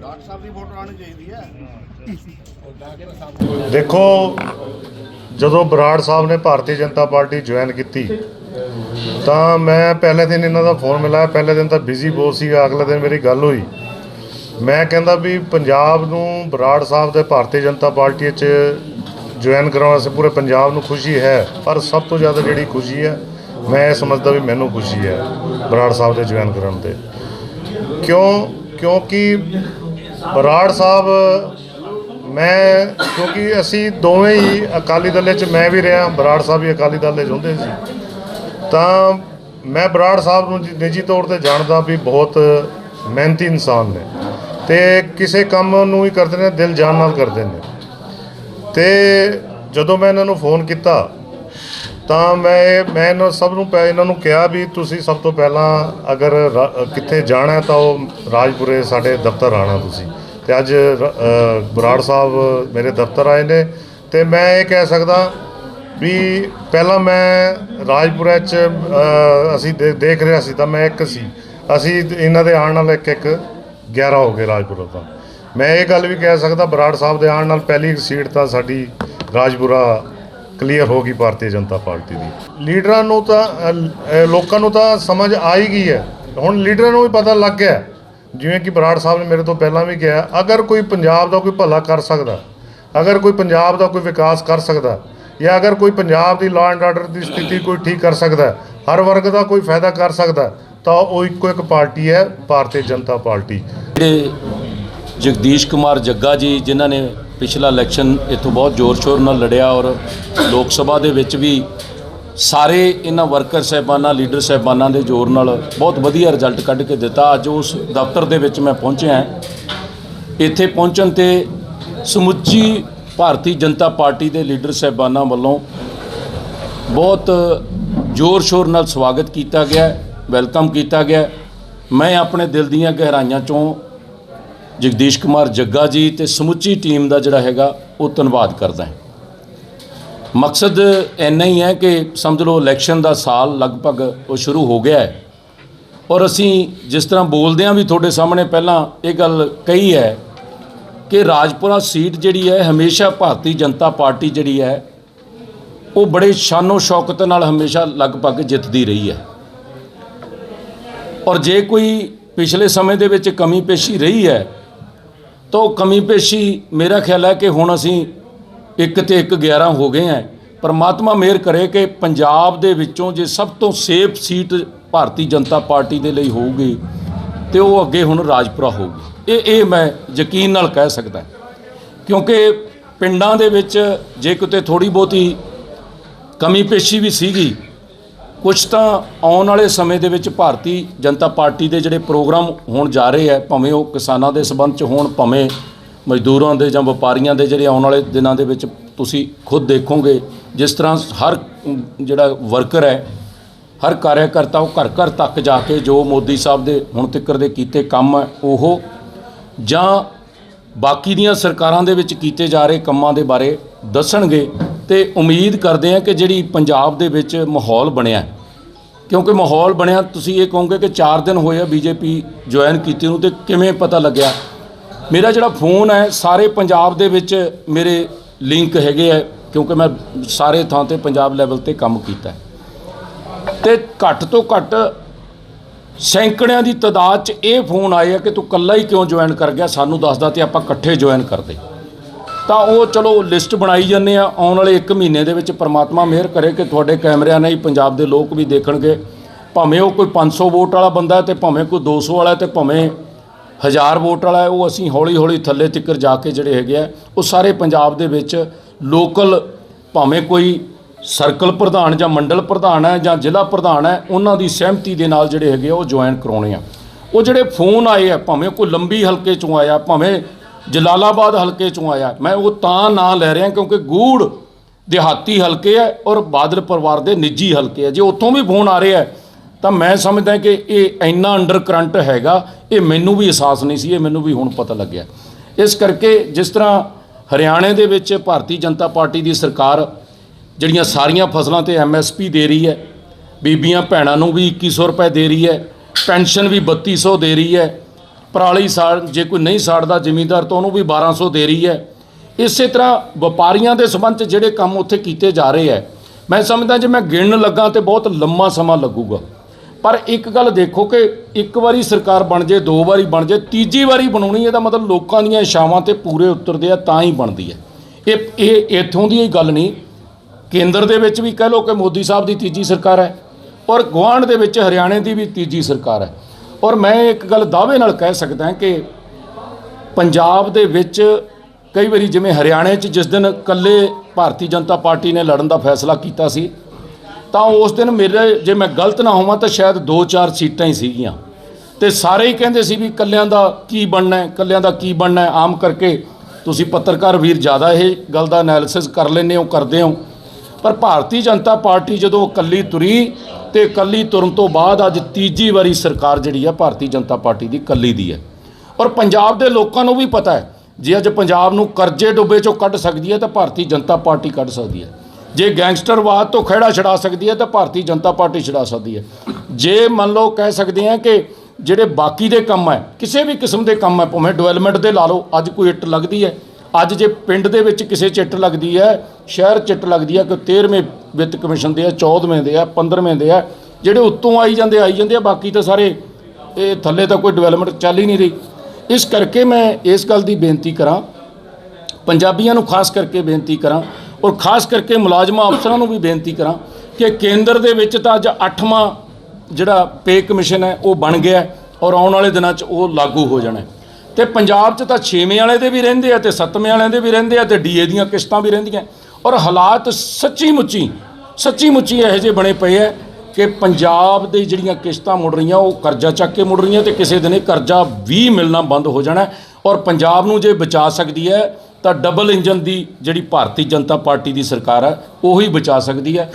Doctor ਸਾਹਿਬ ਦੀ photo ਆਣੀ ਚਾਹੀਦੀ ਹੈ। ਦੇਖੋ, ਜਦੋਂ ਬਰਾੜ ਸਾਹਿਬ ਨੇ ਭਾਰਤੀ ਜਨਤਾ ਪਾਰਟੀ ਜੁਆਇਨ ਕੀਤੀ, ਤਾਂ ਮੈਂ ਪਹਿਲੇ ਦਿਨ ਇਹਨਾਂ ਦਾ ਫੋਨ ਮਿਲਾਇਆ। ਪਹਿਲੇ ਦਿਨ ਤਾਂ ਬਿਜ਼ੀ ਬਹੁਤ ਸੀਗਾ ਅਗਲੇ ਦਿਨ ਮੇਰੀ ਗੱਲ ਹੋਈ। ਮੈਂ ਕਹਿੰਦਾ ਵੀ ਪੰਜਾਬ ਨੂੰ ਬਰਾੜ ਸਾਹਿਬ ਦੇ ਭਾਰਤੀ ਜਨਤਾ ਪਾਰਟੀ 'ਚ ਜੁਆਇਨ ਕਰਾਉਣ ਵਾਸਤੇ ਪੂਰੇ ਪੰਜਾਬ ਨੂੰ ਖੁਸ਼ੀ ਹੈ, ਪਰ ਸਭ ਤੋਂ ਜ਼ਿਆਦਾ ਜਿਹੜੀ ਖੁਸ਼ੀ ਹੈ, ਮੈਂ ਇਹ ਸਮਝਦਾ ਵੀ ਮੈਨੂੰ ਖੁਸ਼ੀ ਹੈ ਬਰਾੜ ਸਾਹਿਬ ਦੇ ਜੁਆਇਨ ਕਰਨ ਤੇ। ਕਿਉਂ? ਕਿਉਂਕਿ ਬਰਾੜ ਸਾਹਿਬ, ਮੈਂ, ਕਿਉਂਕਿ ਅਸੀਂ ਦੋਵੇਂ ਹੀ ਅਕਾਲੀ ਦਲ 'ਚ ਮੈਂ ਵੀ ਰਿਹਾ, ਬਰਾੜ ਸਾਹਿਬ ਵੀ ਅਕਾਲੀ ਦਲ ਦੇ ਹੁੰਦੇ ਸੀ। ਤਾਂ ਮੈਂ ਬਰਾੜ ਸਾਹਿਬ ਨੂੰ ਨਿੱਜੀ ਤੌਰ ਤੇ ਜਾਣਦਾ ਵੀ ਬਹੁਤ ਮਿਹਨਤੀ ਇਨਸਾਨ ਨੇ ਤੇ ਕਿਸੇ ਕੰਮ ਨੂੰ ਹੀ ਕਰਦੇ ਨੇ, ਦਿਲ ਜਾਨ ਨਾਲ ਕਰਦੇ ਨੇ। ਤੇ ਜਦੋਂ ਮੈਂ ਇਹਨਾਂ ਨੂੰ ਫੋਨ ਕੀਤਾ ਤਾਂ ਮੈਂ ਮੈਂ ਇਹਨਾਂ ਸਭ ਨੂੰ ਪੈ, ਇਹਨਾਂ ਨੂੰ ਕਿਹਾ ਵੀ ਤੁਸੀਂ ਸਭ ਤੋਂ ਪਹਿਲਾਂ ਅਗਰ ਰਾ- ਕਿੱਥੇ ਜਾਣਾ ਤਾਂ ਉਹ ਰਾਜਪੁਰੇ ਸਾਡੇ ਦਫ਼ਤਰ ਆਣਾ ਤੁਸੀਂ। ਤੇ ਅੱਜ ਬਰਾੜ ਸਾਹਿਬ ਮੇਰੇ ਦਫ਼ਤਰ ਆਏ ਨੇ ਤੇ ਮੈਂ ਇਹ ਕਹਿ ਸਕਦਾ ਵੀ ਪਹਿਲਾਂ ਮੈਂ ਰਾਜਪੁਰੇ ਚ ਅਸੀਂ ਦੇ- ਦੇਖ ਰਿਹਾ ਸੀ ਤਾਂ ਮੈਂ ਇੱਕ ਸੀ। ਅਸੀਂ ਇਹਨਾਂ ਦੇ ਆਉਣ ਨਾਲ ਇੱਕ ਇੱਕ 11 ਹੋ ਗਏ ਰਾਜਪੁਰਾ ਤਾਂ। ਮੈਂ ਇਹ ਗੱਲ ਵੀ ਕਹਿ ਸਕਦਾ ਬਰਾੜ ਸਾਹਿਬ ਦੇ ਆਉਣ ਨਾਲ ਪਹਿਲੀ ਸੀਟ ਤਾਂ ਸਾਡੀ ਰਾਜਪੁਰਾ ਕਲੀਅਰ ਹੋ ਗਈ ਭਾਰਤੀ ਜਨਤਾ ਪਾਰਟੀ ਦੀ। ਲੀਡਰਾਂ ਨੂੰ ਤਾਂ ਅ, ਲੋਕਾਂ ਨੂੰ ਤਾਂ ਸਮਝ ਆ ਹੀ ਗਈ ਹੈ। ਹੁਣ ਲੀਡਰਾਂ ਨੂੰ ਵੀ ਪਤਾ ਲੱਗ ਗਿਆ ਜਿਵੇਂ ਕਿ ਬਰਾੜ ਸਾਹਿਬ ਨੇ ਮੇਰੇ ਤੋਂ ਪਹਿਲਾਂ ਵੀ ਕਿਹਾ ਅਗਰ ਕੋਈ ਪੰਜਾਬ ਦਾ ਕੋਈ ਭਲਾ ਕਰ ਸਕਦਾ ਅਗਰ ਕੋਈ ਪੰਜਾਬ ਦਾ ਕੋਈ ਵਿਕਾਸ ਕਰ ਸਕਦਾ ਜਾਂ ਅਗਰ ਕੋਈ ਪੰਜਾਬ ਦੀ ਲਾਅ ਐਂਡ ਆਰਡਰ ਦੀ ਸਥਿਤੀ ਕੋਈ ਠੀਕ ਕਰ ਸਕਦਾ ਹਰ ਵਰਗ ਦਾ ਕੋਈ ਫਾਇਦਾ ਕਰ ਸਕਦਾ ਤਾਂ ਉਹ ਇੱਕੋ ਇੱਕ ਪਾਰਟੀ ਹੈ ਭਾਰਤੀ ਜਨਤਾ ਪਾਰਟੀ। ਜਿਹੜੇ ਜਗਦੀਸ਼ ਕੁਮਾਰ ਜੱਗਾ ਜੀ ਜਿਨ੍ਹਾਂ ਨੇ ਪਿਛਲਾ ਇਲੈਕਸ਼ਨ ਇੱਥੋਂ ਬਹੁਤ ਜ਼ੋਰ-ਸ਼ੋਰ ਨਾਲ ਲੜਿਆ ਔਰ ਲੋਕ ਸਭਾ ਦੇ ਵਿੱਚ ਵੀ ਸਾਰੇ ਇਹਨਾਂ ਵਰਕਰ ਸਹਿਬਾਨਾਂ, ਲੀਡਰ ਸਹਿਬਾਨਾਂ ਦੇ ਜ਼ੋਰ ਨਾਲ ਬਹੁਤ ਵਧੀਆ ਰਿਜ਼ਲਟ ਕੱਢ ਕੇ ਦਿੱਤਾ। ਅੱਜ ਉਸ ਦਫ਼ਤਰ ਦੇ ਵਿੱਚ ਮੈਂ ਪਹੁੰਚਿਆ ਇੱਥੇ ਪਹੁੰਚਣ ਤੇ ਸਮੁੱਚੀ ਭਾਰਤੀ ਜਨਤਾ ਪਾਰਟੀ ਦੇ ਲੀਡਰ ਸਹਿਬਾਨਾਂ ਵੱਲੋਂ ਬਹੁਤ ਜ਼ੋਰ-ਸ਼ੋਰ ਨਾਲ ਸਵਾਗਤ ਕੀਤਾ ਗਿਆ, ਵੈਲਕਮ ਕੀਤਾ ਗਿਆ। ਮੈਂ ਆਪਣੇ ਦਿਲ ਦੀਆਂ ਗਹਿਰਾਈਆਂ ਚੋਂ ਜਗਦੀਸ਼ ਕੁਮਾਰ ਜੱਗਾ ਜੀ ਤੇ ਸਮੁੱਚੀ ਟੀਮ ਦਾ ਜਿਹੜਾ ਹੈਗਾ ਉਹ ਧੰਨਵਾਦ ਕਰਦਾ ਹਾਂ। ਮਕਸਦ ਇੰਨਾ ਹੀ ਹੈ ਕਿ ਸਮਝ ਲਓ ਇਲੈਕਸ਼ਨ ਦਾ ਸਾਲ ਲਗਭਗ ਉਹ ਸ਼ੁਰੂ ਹੋ ਗਿਆ ਹੈ। ਔਰ ਅਸੀਂ ਜਿਸ ਤਰ੍ਹਾਂ ਬੋਲਦੇ ਹਾਂ ਵੀ ਤੁਹਾਡੇ ਸਾਹਮਣੇ ਪਹਿਲਾਂ ਇਹ ਗੱਲ ਕਹੀ ਹੈ ਕਿ ਰਾਜਪੁਰਾ ਸੀਟ ਜਿਹੜੀ ਹੈ ਹਮੇਸ਼ਾ ਭਾਰਤੀ ਜਨਤਾ ਪਾਰਟੀ ਜਿਹੜੀ ਹੈ ਉਹ ਬੜੇ ਸ਼ਾਨੋ ਸ਼ੌਕਤ ਨਾਲ ਹਮੇਸ਼ਾ ਲਗਭਗ ਜਿੱਤਦੀ ਰਹੀ ਹੈ। ਔਰ ਜੇ ਕੋਈ ਪਿਛਲੇ ਸਮੇਂ ਦੇ ਵਿੱਚ ਕਮੀ ਪੇਸ਼ੀ ਰਹੀ ਹੈ ਤਾਂ ਉਹ ਕਮੀ ਪੇਸ਼ੀ ਮੇਰਾ ਖਿਆਲ ਹੈ ਕਿ ਹੁਣ ਅਸੀਂ ਇੱਕ ਤੇ ਇੱਕ 11 ਹੋ ਗਏ ਹਾਂ। ਪਰਮਾਤਮਾ ਮਿਹਰ ਕਰੇ ਕਿ ਪੰਜਾਬ ਦੇ ਵਿੱਚੋਂ ਜੇ ਸਭ ਤੋਂ safe seat Bharatiya Janata party ਦੇ ਲਈ ਹੋਊਗੀ ਤੇ ਉਹ ਅੱਗੇ ਹੁਣ ਰਾਜਪੁਰਾ ਹੋਊਗੀ। ਇਹ ਇਹ ਮੈਂ ਯਕੀਨ ਨਾਲ ਕਹਿ ਸਕਦਾ ਕਿਉਂਕਿ ਪਿੰਡਾਂ ਦੇ ਵਿੱਚ ਜੇ ਕਿਤੇ ਥੋੜੀ ਬਹੁਤੀ ਕਮੀ ਪੇਸ਼ੀ ਵੀ ਸੀਗੀ ਕੁਝ ਤਾਂ ਆਉਣ ਵਾਲੇ ਸਮੇਂ ਦੇ ਵਿੱਚ ਭਾਰਤੀ ਜਨਤਾ ਪਾਰਟੀ ਦੇ ਜਿਹੜੇ ਪ੍ਰੋਗਰਾਮ ਹੋਣ ਜਾ ਰਹੇ ਹੈ, ਭਾਵੇਂ ਉਹ ਕਿਸਾਨਾਂ ਦੇ ਸਬੰਧ ਚ ਹੋਣ, ਭਾਵੇਂ ਮਜ਼ਦੂਰਾਂ ਦੇ ਜਾਂ ਵਪਾਰੀਆਂ ਦੇ ਜਿਹੜੇ ਆਉਣ ਵਾਲੇ ਦਿਨਾਂ ਦੇ ਵਿੱਚ ਤੁਸੀਂ ਖੁਦ ਦੇਖੋਗੇ, ਜਿਸ ਤਰ੍ਹਾਂ ਹਰ ਜਿਹੜਾ ਵਰਕਰ ਹੈ, ਹਰ ਕਾਰਜਕਰਤਾ ਉਹ ਘਰ ਘਰ ਤੱਕ ਜਾ ਕੇ ਜੋ ਮੋਦੀ ਸਾਹਿਬ ਦੇ ਹੁਣ ਤੱਕ ਦੇ ਕੀਤੇ ਕੰਮ ਹੈ, ਉਹ ਜਾਂ ਬਾਕੀ ਦੀਆਂ ਸਰਕਾਰਾਂ ਦੇ ਵਿੱਚ ਕੀਤੇ ਜਾ ਰਹੇ ਕੰਮਾਂ ਦੇ ਬਾਰੇ ਦੱਸਣਗੇ। ਤੇ ਉਮੀਦ ਕਰਦੇ ਹਾਂ ਕਿ ਜਿਹੜੀ ਪੰਜਾਬ ਦੇ ਵਿੱਚ ਮਾਹੌਲ ਬਣਿਆ ਕਿਉਂਕਿ ਮਾਹੌਲ ਬਣਿਆ, ਤੁਸੀਂ ਇਹ ਕਹੋਗੇ ਕਿ 4 ਦਿਨ ਹੋਏ ਆ ਬੀਜੇਪੀ ਜੁਆਇਨ ਕੀਤੀ ਨੂੰ ਤੇ ਕਿਵੇਂ ਪਤਾ ਲੱਗਿਆ? ਮੇਰਾ ਜਿਹੜਾ ਫੋਨ ਹੈ, ਸਾਰੇ ਪੰਜਾਬ ਦੇ ਵਿੱਚ ਮੇਰੇ ਲਿੰਕ ਹੈਗੇ ਆ, ਕਿਉਂਕਿ ਮੈਂ ਸਾਰੇ ਥਾਂ ਤੇ ਪੰਜਾਬ ਲੈਵਲ ਤੇ ਕੰਮ ਕੀਤਾ ਹੈ। ਤੇ ਘੱਟ ਤੋਂ ਘੱਟ ਸੈਂਕੜਿਆਂ ਦੀ ਤਾਦਾਦ 'ਚ ਇਹ ਫੋਨ ਆਏ ਆ ਕਿ ਤੂੰ ਇਕੱਲਾ ਹੀ ਕਿਉਂ ਜੁਆਇਨ ਕਰ ਗਿਆ? ਸਾਨੂੰ ਦੱਸਦਾ ਤੇ ਆਪਾਂ ਇਕੱਠੇ ਜੁਆਇਨ ਕਰਦੇ। ਤਾਂ ਉਹ ਚਲੋ ਲਿਸਟ ਬਣਾਈ ਜਾਂਦੇ ਆ। ਆਉਣ ਵਾਲੇ 1 ਮਹੀਨੇ ਦੇ ਵਿੱਚ ਪ੍ਰਮਾਤਮਾ ਮਿਹਰ ਕਰੇ ਕਿ ਤੁਹਾਡੇ ਕੈਮਰਿਆਂ ਨਾਲ ਹੀ ਪੰਜਾਬ ਦੇ ਲੋਕ ਵੀ ਦੇਖਣਗੇ। ਭਾਵੇਂ ਉਹ ਕੋਈ 500 ਵੋਟ ਵਾਲਾ ਬੰਦਾ ਹੈ ਤੇ ਭਾਵੇਂ ਕੋਈ 200 ਵਾਲਾ ਹੈ ਤੇ ਭਾਵੇਂ ਹਜ਼ਾਰ ਵੋਟ ਵਾਲਾ ਉਹ ਅਸੀਂ ਹੌਲੀ ਹੌਲੀ ਥੱਲੇ ਤੱਕਰ ਜਾ ਕੇ ਜਿਹੜੇ ਹੈਗੇ ਆ, ਉਹ ਸਾਰੇ ਪੰਜਾਬ ਦੇ ਵਿੱਚ ਲੋਕਲ ਭਾਵੇਂ ਕੋਈ ਸਰਕਲ ਪ੍ਰਧਾਨ ਜਾਂ ਮੰਡਲ ਪ੍ਰਧਾਨ ਹੈ ਜਾਂ ਜ਼ਿਲ੍ਹਾ ਪ੍ਰਧਾਨ ਹੈ, ਉਹਨਾਂ ਦੀ ਸਹਿਮਤੀ ਦੇ ਨਾਲ ਜਿਹੜੇ ਹੈਗੇ ਆ, ਉਹ ਜੁਆਇਨ ਕਰਾਉਣੇ ਆ। ਉਹ ਜਿਹੜੇ ਫੋਨ ਆਏ ਆ, ਭਾਵੇਂ ਕੋਈ ਲੰਬੀ ਹਲਕੇ ਚੋਂ ਆਇਆ, ਭਾਵੇਂ ਜਲਾਲਾਬਾਦ ਹਲਕੇ ਚੋਂ ਆਇਆ। ਮੈਂ ਉਹ ਤਾਂ ਨਾਂ ਲੈ ਰਿਹਾ ਕਿਉਂਕਿ ਗੂੜ ਦਿਹਾਤੀ ਹਲਕੇ ਹੈ ਔਰ ਬਾਦਲ ਪਰਿਵਾਰ ਦੇ ਨਿੱਜੀ ਹਲਕੇ ਹੈ। ਜੇ ਉੱਥੋਂ ਵੀ ਫੋਨ ਆ ਰਿਹਾ ਤਾਂ ਮੈਂ ਸਮਝਦਾ ਕਿ ਇਹ ਇੰਨਾ ਅੰਡਰ ਕਰੰਟ ਹੈਗਾ, ਇਹ ਮੈਨੂੰ ਵੀ ਅਹਿਸਾਸ ਨਹੀਂ ਸੀ, ਇਹ ਮੈਨੂੰ ਵੀ ਹੁਣ ਪਤਾ ਲੱਗਿਆ। ਇਸ ਕਰਕੇ ਜਿਸ ਤਰ੍ਹਾਂ ਹਰਿਆਣੇ ਦੇ ਵਿੱਚ ਭਾਰਤੀ ਜਨਤਾ ਪਾਰਟੀ ਦੀ ਸਰਕਾਰ ਜਿਹੜੀਆਂ ਸਾਰੀਆਂ ਫਸਲਾਂ ਤੇ ਐਮਐਸਪੀ ਦੇ ਰਹੀ ਹੈ, ਬੀਬੀਆਂ ਭੈਣਾਂ ਨੂੰ ਵੀ 2100 ਰੁਪਏ ਦੇ ਰਹੀ ਹੈ, ਪੈਨਸ਼ਨ ਵੀ 3200 ਦੇ ਰਹੀ ਹੈ ਪਰਾਲੀ ਸਾੜ ਜੇ ਕੋਈ ਨਹੀਂ ਸਾੜਦਾ ਜ਼ਿਮੀਂਦਾਰ ਤਾਂ ਉਹਨੂੰ ਵੀ 1200 ਦੇ ਰਹੀ ਹੈ। ਇਸੇ ਤਰ੍ਹਾਂ ਵਪਾਰੀਆਂ ਦੇ ਸੰਬੰਧ 'ਚ ਜਿਹੜੇ ਕੰਮ ਉੱਥੇ ਕੀਤੇ ਜਾ ਰਹੇ ਹੈ, ਮੈਂ ਸਮਝਦਾ ਜੇ ਮੈਂ ਗਿਣਨ ਲੱਗਾ ਤੇ ਬਹੁਤ ਲੰਮਾ ਸਮਾਂ ਲੱਗੂਗਾ। ਪਰ ਇੱਕ ਗੱਲ ਦੇਖੋ ਕਿ ਇੱਕ ਵਾਰੀ ਸਰਕਾਰ ਬਣ ਜੇ, ਦੋ ਵਾਰੀ ਬਣ ਜੇ, ਤੀਜੀ ਵਾਰੀ ਬਣਾਉਣੀ ਇਹਦਾ ਮਤਲਬ ਲੋਕਾਂ ਦੀਆਂ ਇਸ਼ਾਵਾਂ ਤੇ ਪੂਰੇ ਉਤਰਦੇ ਆ, ਤਾਂ ਹੀ ਬਣਦੀ ਹੈ। ਇਹ ਇਹ ਇੱਥੋਂ ਦੀ ਹੀ ਗੱਲ ਨਹੀਂ। ਕੇਂਦਰ ਦੇ ਵਿੱਚ ਵੀ ਕਹਿ ਲਓ ਕਿ ਮੋਦੀ ਸਾਹਿਬ ਦੀ ਤੀਜੀ ਸਰਕਾਰ ਹੈ ਔਰ ਗੁਆਂਢ ਦੇ ਵਿੱਚ ਹਰਿਆਣੇ ਦੀ ਵੀ ਤੀਜੀ ਸਰਕਾਰ ਹੈ। ਔਰ ਮੈਂ ਇੱਕ ਗੱਲ ਦਾਅਵੇ ਨਾਲ ਕਹਿ ਸਕਦਾ ਕਿ ਪੰਜਾਬ ਦੇ ਵਿੱਚ ਕਈ ਵਾਰੀ ਜਿਵੇਂ ਹਰਿਆਣੇ 'ਚ ਜਿਸ ਦਿਨ ਇਕੱਲੇ ਭਾਰਤੀ ਜਨਤਾ ਪਾਰਟੀ ਨੇ ਲੜਨ ਦਾ ਫੈਸਲਾ ਕੀਤਾ ਸੀ, ਤਾਂ ਉਸ ਦਿਨ ਮੇਰੇ ਜੇ ਮੈਂ ਗਲਤ ਨਾ ਹੋਵਾਂ ਤਾਂ ਸ਼ਾਇਦ 2-4 ਸੀਟਾਂ ਹੀ ਸੀਗੀਆਂ। ਤੇ ਸਾਰੇ ਹੀ ਕਹਿੰਦੇ ਸੀ ਵੀ ਇਕੱਲਿਆਂ ਦਾ ਕੀ ਬਣਨਾ ਹੈ ਕੱਲਿਆਂ ਦਾ ਕੀ ਬਣਨਾ ਹੈ, ਆਮ ਕਰਕੇ ਤੁਸੀਂ ਪੱਤਰਕਾਰ ਵੀਰ ਜ਼ਿਆਦਾ ਇਹ ਗੱਲ ਦਾ ਐਨਾਲਿਸਿਸ ਕਰ ਲੈਂਦੇ ਹੋ, ਕਰਦੇ ਹੋ। ਪਰ ਭਾਰਤੀ ਜਨਤਾ ਪਾਰਟੀ ਜਦੋਂ ਇਕੱਲੀ ਤੁਰੀ ਤੇ ਇਕੱਲੀ ਤੁਰਨ ਤੋਂ ਬਾਅਦ ਅੱਜ ਤੀਜੀ ਵਾਰੀ ਸਰਕਾਰ ਜਿਹੜੀ ਆ ਭਾਰਤੀ ਜਨਤਾ ਪਾਰਟੀ ਦੀ ਇਕੱਲੀ ਦੀ ਹੈ। ਔਰ ਪੰਜਾਬ ਦੇ ਲੋਕਾਂ ਨੂੰ ਵੀ ਪਤਾ ਹੈ, ਜੇ ਅੱਜ ਪੰਜਾਬ ਨੂੰ ਕਰਜ਼ੇ ਡੁੱਬੇ ਚੋਂ ਕੱਢ ਸਕਦੀ ਹੈ ਤਾਂ ਭਾਰਤੀ ਜਨਤਾ ਪਾਰਟੀ ਕੱਢ ਸਕਦੀ ਹੈ। ਜੇ ਗੈਂਗਸਟਰਵਾਦ ਤੋਂ ਖਹਿੜਾ ਛਡਾ ਸਕਦੀ ਹੈ ਤਾਂ ਭਾਰਤੀ ਜਨਤਾ ਪਾਰਟੀ ਛਡਾ ਸਕਦੀ ਹੈ। ਜੇ ਮੰਨ ਲਓ, ਕਹਿ ਸਕਦੇ ਹਾਂ ਕਿ ਜਿਹੜੇ ਬਾਕੀ ਦੇ ਕੰਮ ਹੈ, ਕਿਸੇ ਵੀ ਕਿਸਮ ਦੇ ਕੰਮ ਹੈ, ਭਾਵੇਂ ਡਿਵੈਲਪਮੈਂਟ ਦੇ ਲਾ ਲਓ, ਅੱਜ ਕੋਈ ਇੱਟ ਲੱਗਦੀ ਹੈ ਅੱਜ ਜੇ ਪਿੰਡ ਦੇ ਵਿੱਚ ਕਿਸੇ ਚਿੱਟ ਲੱਗਦੀ ਹੈ, ਸ਼ਹਿਰ ਚਿੱਟ ਲੱਗਦੀ ਹੈ ਕਿ 13ਵੇਂ ਵਿੱਤ ਕਮਿਸ਼ਨ ਦੇ ਆ 14ਵੇਂ ਦੇ ਆ 15ਵੇਂ ਦੇ ਆ, ਜਿਹੜੇ ਉੱਤੋਂ ਆਈ ਜਾਂਦੇ ਆਈ ਜਾਂਦੇ ਆ, ਬਾਕੀ ਤਾਂ ਸਾਰੇ ਇਹ ਥੱਲੇ ਤਾਂ ਕੋਈ ਡਿਵੈਲਪਮੈਂਟ ਚੱਲ ਹੀ ਨਹੀਂ ਰਹੀ। ਇਸ ਕਰਕੇ ਮੈਂ ਇਸ ਗੱਲ ਦੀ ਬੇਨਤੀ ਕਰਾਂ, ਪੰਜਾਬੀਆਂ ਨੂੰ ਖਾਸ ਕਰਕੇ ਬੇਨਤੀ ਕਰਾਂ ਔਰ ਖਾਸ ਕਰਕੇ ਮੁਲਾਜ਼ਮਾਂ ਅਫਸਰਾਂ ਨੂੰ ਵੀ ਬੇਨਤੀ ਕਰਾਂ ਕਿ ਕੇਂਦਰ ਦੇ ਵਿੱਚ ਤਾਂ ਅੱਜ 8ਵਾਂ ਜਿਹੜਾ ਪੇ ਕਮਿਸ਼ਨ ਹੈ, ਉਹ ਬਣ ਗਿਆ ਔਰ ਆਉਣ ਵਾਲੇ ਦਿਨਾਂ 'ਚ ਉਹ ਲਾਗੂ ਹੋ ਜਾਣਾ ਤੇ ਪੰਜਾਬ 'ਚ ਤਾਂ 6ਵੇਂ ਵਾਲੇ ਦੇ ਵੀ ਰਹਿੰਦੇ ਆ ਤੇ 7ਵੇਂ ਵਾਲਿਆਂ ਦੇ ਵੀ ਰਹਿੰਦੇ ਆ ਤੇ ਡੀਏ ਦੀਆਂ ਕਿਸ਼ਤਾਂ ਵੀ ਰਹਿੰਦੀਆਂ। ਔਰ ਹਾਲਾਤ ਸੱਚੀ ਮੁੱਚੀ ਸੱਚੀ ਮੁੱਚੀ ਇਹੋ ਜਿਹੇ ਬਣੇ ਪਏ ਆ ਕਿ ਪੰਜਾਬ ਦੇ ਜਿਹੜੀਆਂ ਕਿਸ਼ਤਾਂ ਮੁੜ ਰਹੀਆਂ, ਉਹ ਕਰਜ਼ਾ ਚੱਕ ਕੇ ਮੁੜ ਰਹੀਆਂ ਤੇ ਕਿਸੇ ਦਿਨ ਇਹ ਕਰਜ਼ਾ ਵੀ ਮਿਲਣਾ ਬੰਦ ਹੋ ਜਾਣਾ। ਔਰ ਪੰਜਾਬ ਨੂੰ ਜੇ ਬਚਾ ਸਕਦੀ ਹੈ, ਤਾਂ ਡਬਲ ਇੰਜਨ ਦੀ ਜਿਹੜੀ ਭਾਰਤੀ ਜਨਤਾ ਪਾਰਟੀ ਦੀ ਸਰਕਾਰ ਹੈ ਉਹੀ ਬਚਾ ਸਕਦੀ ਹੈ।